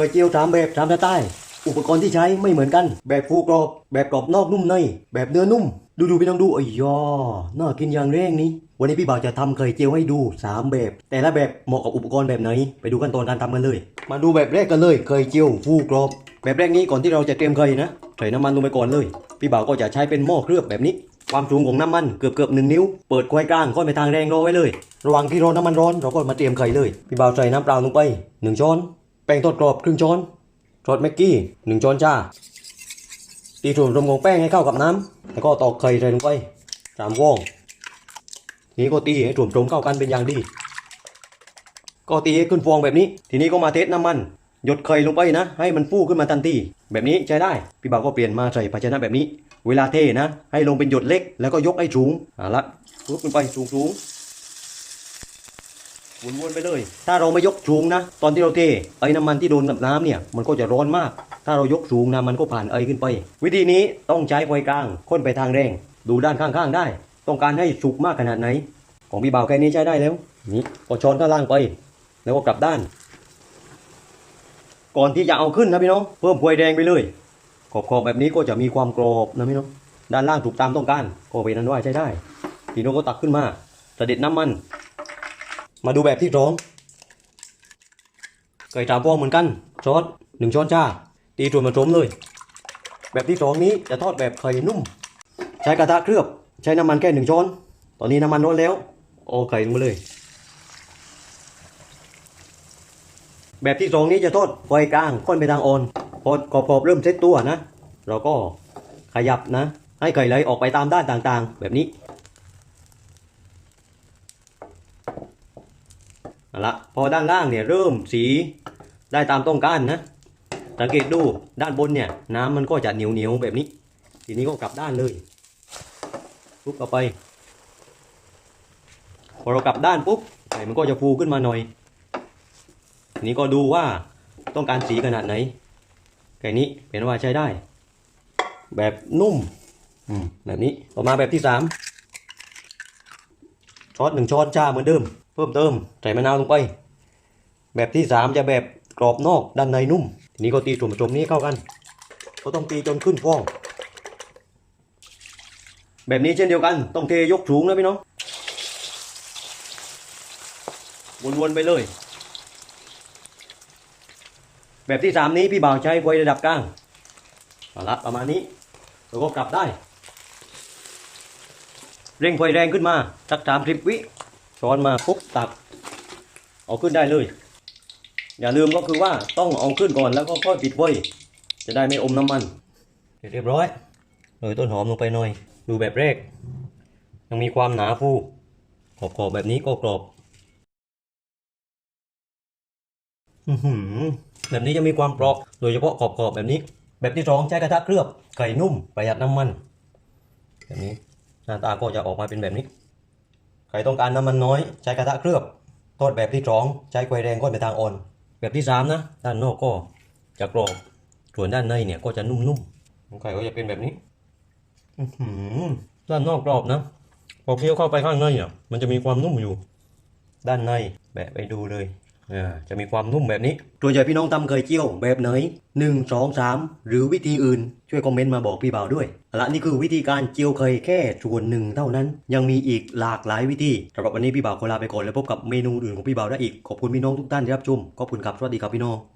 เคยเจียวสามแบบสามสไตล์อุปกรณ์ที่ใช้ไม่เหมือนกัน แบบฟูกรอบแบบกรอบนอกนุ่มใน แบบเนื้อนุ่ม ดูดูพี่น้องดูอ้ยอน่ากินอย่างแรงนี้ วันนี้พี่บ่าวจะทำเคยเจียวให้ดูสามแบบ แต่ละแบบเหมาะกับอุปกรณ์แบบไหน ไปดูขั้นตอนการทำกันเลย มาดูแบบแรกกันเลย เคยเจียวฟูกรอบ แบบแรกนี้ก่อนที่เราจะเตรียมเคยนะใส่น้ำมันลงไปก่อนเลย พี่บ่าวก็จะใช้เป็นหม้อเคลือบแบบนี้ ความสูงของน้ำมันเกือบเกือบหนึ่งนิ้ว เปิดควายกลางค่อยไปทางแรงรอไว้เลย ระว่างที่รอน้ำมันร้อนเราก็มาเตรียมไข่เลย พี่บ่าวใส่น้ำเปล่าลงไปหนึ่งช้อน แป้งทอดกรอบครึ่งช้อนซอสแม็กกี้หนึ่งช้อนชาตีส่วนผสมของแป้งให้เข้ากับน้ำแล้วก็ตอกไข่ใส่ลงไปสามฟองทีนี้ก็ตีให้ส่วนผสมเข้ากันเป็นอย่างดี ก็ตีให้ขึ้นฟองแบบนี้ ทีนี้ก็มาเทสน้ำมัน หยดไข่ลงไปนะ ให้มันฟูขึ้นมาทันทีแบบนี้ใช้ได้พี่บ่าวก็เปลี่ยนมาใส่ภาชนะแบบนี้ เวลาเทนะ ให้ลงเป็นหยดเล็ก แล้วก็ยกให้สูงเอาละปุ๊บขึ้นไปสูงสูง วนๆไปเลย ถ้าเราไม่ยกสูงนะ ตอนที่เราเทไอ้น้ำมันที่โดนกับน้ำเนี่ยมันก็จะร้อนมาก ถ้าเรายกสูงนะมันก็ผ่านไอขึ้นไป วิธีนี้ต้องใช้ไฟกลางค้นไปทางแรงดูด้านข้างๆได้ ต้องการให้สุกมากขนาดไหน ของพี่บ่าวแค่นี้ใช้ได้แล้วนี่ก็ช้อนข้างล่างไป แล้วก็กลับด้าน ก่อนที่จะเอาขึ้นนะพี่น้องเพิ่มไฟแดงไปเลยขอบๆแบบนี้ก็จะมีความกรอบนะพี่น้องด้านล่างถูกตามต้องการก็เป็นนั้นว่าใช้ได้พี่น้องก็ตักขึ้นมาเสด็จน้ำมัน มาดูแบบที่สองไก่ตามฟองเหมือนกันซอสหนึ่งช้อนชาตีส่วนผสมเลย แบบที่สองนี้จะทอดแบบไข่นุ่ม ใช้กระทะเคลือบ ใช้น้ำมันแค่หนึ่งช้อน ตอนนี้น้ำมันร้อนแล้วเอาไข่ลงมาเลย แบบที่สองนี้จะทอดไฟกลางค่อนไปทางอ่อนพอกรอบๆเริ่มเซตตัวนะ เราก็ขยับนะ ให้ไข่ไหลออกไปตามด้านต่างๆ แบบนี้เอา ละพอด้านล่างเนี่ยเริ่มสีได้ตามต้องการนะ สังเกตดูด้านบนเนี่ยน้ำมันก็จะเหนียวเหนียวแบบนี้ ทีนี้ก็กลับด้านเลยปุ๊บเข้าไป พอเรากลับด้านปุ๊บไข่มันก็จะฟูขึ้นมาหน่อยทีนี้ก็ดูว่าต้องการสีขนาดไหนไก่นี้เป็นว่าใช้ได้ แบบนุ่มอืมแบบนี้ต่อมาแบบที่สามช้อนหนึ่งช้อนชาเหมือนเดิม พิ่มเติมใส่มะนาวลงไป แบบที่สามจะแบบกรอบนอกด้านในนุ่ม ทีนี้ก็ตีส่วนผสมนี้เข้ากัน ก็ต้องตีจนขึ้นฟอง แบบนี้เช่นเดียวกัน ต้องเทยกสูงนะพี่น้อง วนๆไปเลย แบบที่สามนี้พี่บ่าวใช้ไฟระดับกลางเอาละประมาณนี้แล้วก็กลับได้ เร่งไฟแรงขึ้นมาสักสามสิบวิ ช้อนมาปุ๊บตัก เอาขึ้นได้เลย อย่าลืมก็คือว่าต้องเอาขึ้นก่อนแล้วก็ค่อยปิดไฟจะได้ไม่อมน้ำมันเรียบร้อยโรยต้นหอมลงไปหน่อย ดูแบบแรก ยังมีความหนาฟูขอบๆแบบนี้ก็กรอบอื้อหือแบบนี้จะมีความเปราะโดยเฉพาะขอบๆแบบนี้ แบบที่สองใช้กระทะเคลือบ ไก่นุ่ม ประหยัดน้ำมัน แบบนี้หน้าตาก็จะออกมาเป็นแบบนี้ ใครต้องการน้ำมันน้อยใช้กระทะเคลือบทอดแบบที่สองใช้ไฟแรงก้อนไปทางอ่อน แบบที่สามนะด้านนอกก็จะกรอบส่วนด้านในเนี่ยก็จะนุ่มๆของไก่ก็จะเป็นแบบนี้อื้อหือด้านนอกกรอบนะพอเคี้ยวเข้าไปข้างในเนี่ยมันจะมีความนุ่มอยู่ ด้านในแบะไปดูเลยอ่า จะมีความนุ่มแบบนี้ ตัวใหญ่พี่น้องทำเคยเจียวแบบไหนหนึ่งสองสามหรือวิธีอื่น ช่วยคอมเมนต์มาบอกพี่บ่าวด้วยละนี่คือวิธีการเจียวเคยแค่ส่วนหนึ่งเท่านั้น ยังมีอีกหลากหลายวิธีสำหรับวันนี้พี่บ่าวขอลาไปก่อนแล้วพบกับเมนูอื่นของพี่บ่าวได้อีกขอบคุณพี่น้องทุกท่านที่รับชมขอบคุณครับสวัสดีครับพี่น้อง